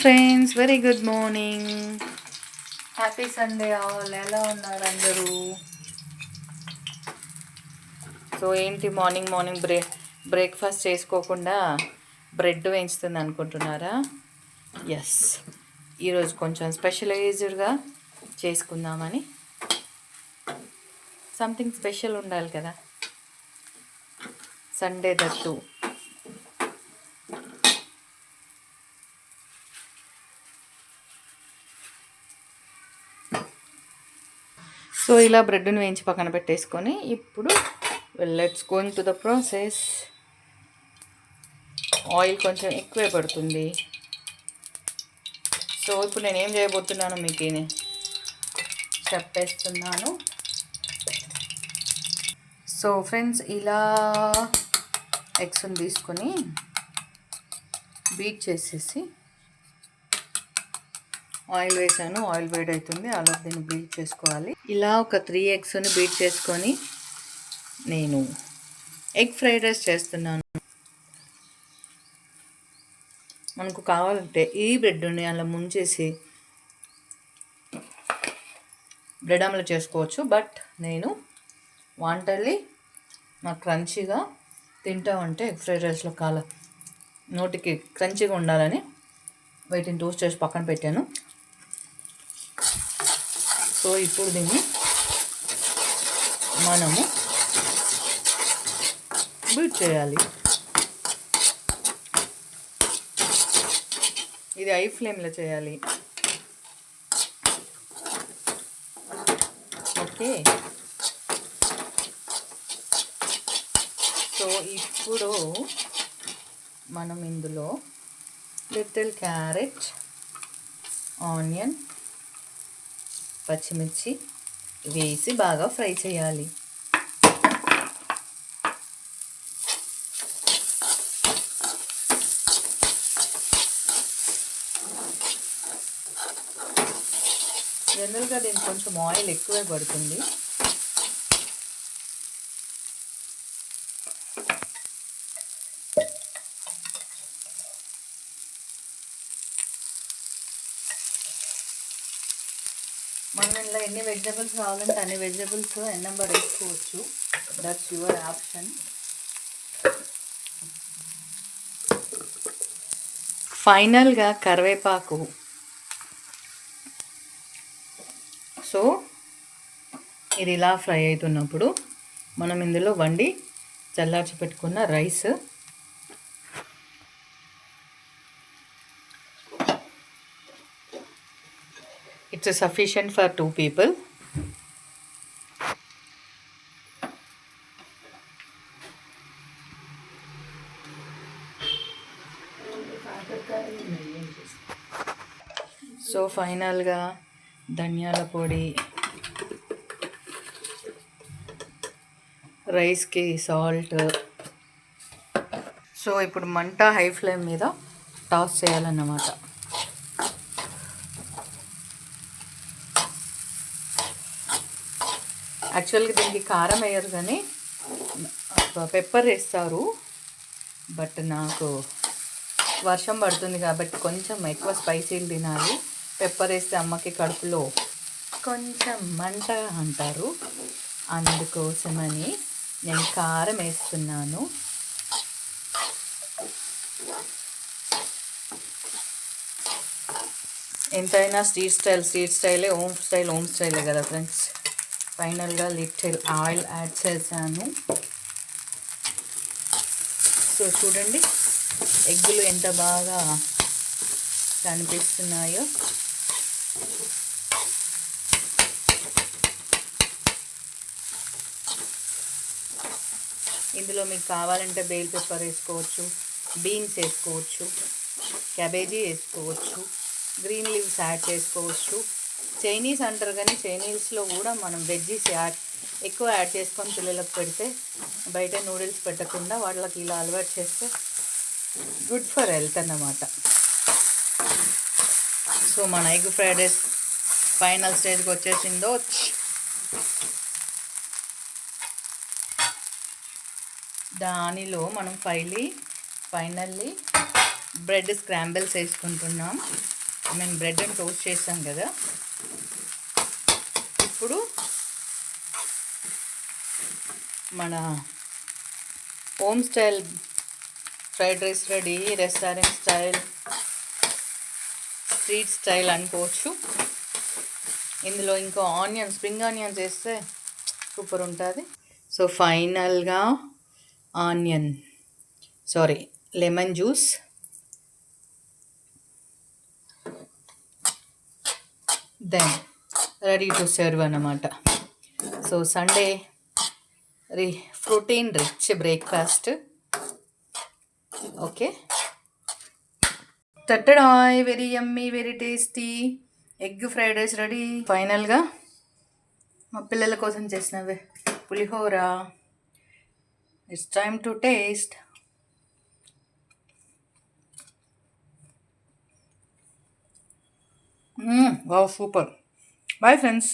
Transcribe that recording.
Friends very good morning happy Sunday all ఎలా ఉన్నారు అందరూ? సో ఏంటి మార్నింగ్ మార్నింగ్ బ్రే బ్రేక్ఫాస్ట్ చేసుకోకుండా బ్రెడ్ వేయించుతుంది అనుకుంటున్నారా? ఎస్ ఈరోజు కొంచెం స్పెషలైజ్డ్గా చేసుకుందామని. సంథింగ్ స్పెషల్ ఉండాలి కదా. సండే దట్టు సో ఇలా బ్రెడ్ని వేయించి పక్కన పెట్టేసుకొని ఇప్పుడు let's going to the process oil కొంచెం ఎక్కువే పడుతుంది. సో ఇప్పుడు నేను ఏం చేయబోతున్నాను మీకు చెప్పేస్తున్నాను. సో ఫ్రెండ్స్ ఇలా ఎగ్స్ని తీసుకొని బీట్ చేసేసి ఆయిల్ వేసాను. ఆయిల్ వేడి అవుతుంది. అలా దీన్ని బీట్ చేసుకోవాలి. ఇలా ఒక త్రీ ఎగ్స్ని బీట్ చేసుకొని నేను ఎగ్ ఫ్రైడ్ రైస్ చేస్తున్నాను. మనకు కావాలంటే ఈ బ్రెడ్ని అలా ముంచేసి బ్రెడ్ ఆమ్లెట్ చేసుకోవచ్చు. బట్ నేను వాంటర్లీ నాకు క్రంచీగా తింటా ఉంటే ఎగ్ ఫ్రైడ్ రైస్లో కాల నోటికి క్రంచీగా ఉండాలని వీటిని టోస్ట్ చేసి పక్కన పెట్టాను. సో ఇప్పుడు దీన్ని మనము బీట్ చేయాలి. ఇది ఐ ఫ్లేమ్లో చేయాలి. ఓకే. సో ఇప్పుడు మనం ఇందులో లిటిల్ క్యారెట్ ఆనియన్ పచ్చిమిర్చి వేసి బాగా ఫ్రై చేయాలి. జనరల్గా దీనికి కొంచెం ఆయిల్ ఎక్కువే పడుతుంది. మనం ఇంట్లో ఎన్ని వెజిటబుల్స్ కావాలంటే అన్ని వెజిటబుల్స్ ఎన్ నెంబర్ వేసుకోవచ్చు. దట్స్ యువర్ ఆప్షన్ ఫైనల్గా కరివేపాకు. సో ఇది ఇలా ఫ్రై అవుతున్నప్పుడు మనం ఇందులో వండి చల్లార్చి పెట్టుకున్న rice it's sufficient for two people so ఫైనల్గా ధనియాల పొడి రైస్కి సాల్ట్ సో ఇప్పుడు మంట హై ఫ్లేమ్ మీద టాస్ చేయాలన్నమాట. యాక్చువల్గా దీనికి కారం వేయరు కానీ పెప్పర్ వేస్తారు. బట్ నాకు వర్షం పడుతుంది కాబట్టి కొంచెం ఎక్కువ స్పైసీలు తినాలి. పెప్పర్ వేస్తే అమ్మకి కడుపులో కొంచెం మంట అంటారు. అందుకోసమని నేను కారం వేస్తున్నాను. ఎంతైనా స్ట్రీట్ స్టైల్ స్ట్రీట్ స్టైలే హోమ్ స్టైల్ హోమ్ స్టైలే కదా ఫ్రెండ్స్. ఫైనల్గా లిటిల్ ఆయిల్ యాడ్ చేశాను. సో చూడండి ఎగ్గులు ఎంత బాగా కనిపిస్తున్నాయో. ఇందులో మీకు కావాలంటే బేల్ పెప్పర్ వేసుకోవచ్చు బీన్స్ వేసుకోవచ్చు క్యాబేజీ వేసుకోవచ్చు గ్రీన్ లీవ్స్ యాడ్ చేసుకోవచ్చు. చైనీస్ అంటారు కానీ చైనీస్లో కూడా మనం వెజ్జీస్ యాడ్ ఎక్కువ యాడ్ చేసుకొని పిల్లలకు పెడితే బయట నూడిల్స్ పెట్టకుండా వాళ్ళకి ఇలా అలవాటు చేస్తే గుడ్ ఫర్ హెల్త్ అన్నమాట. సో మన ఎగ్ ఫ్రైడ్ రైస్ ఫైనల్ స్టేజ్కి వచ్చేసిందో. దానిలో మనం ఫైలీ ఫైనల్లీ బ్రెడ్ స్క్రాంబిల్స్ వేసుకుంటున్నాం. మేము బ్రెడ్ టోస్ట్ చేస్తాం కదా. ఇప్పుడు మన home style fried rice ready restaurant style street style అనుకోవచ్చు. ఇందులో ఇంకో ఆనియన్ స్ప్రింగ్ ఆనియన్స్ వేస్తే సూపర్ ఉంటుంది. సో ఫైనల్గా onion sorry lemon juice. Then ready to serve అన్నమాట. సో సండే రి protein rich breakfast. Okay. తట్టడాయ్ very yummy very tasty. Egg fried rice ready. ఫైనల్గా మా పిల్లల కోసం చేసినవి. పులిహోర. ఇట్స్ టైమ్ టు టేస్ట్ వా సూపర్ బాయ్ ఫ్రెండ్స్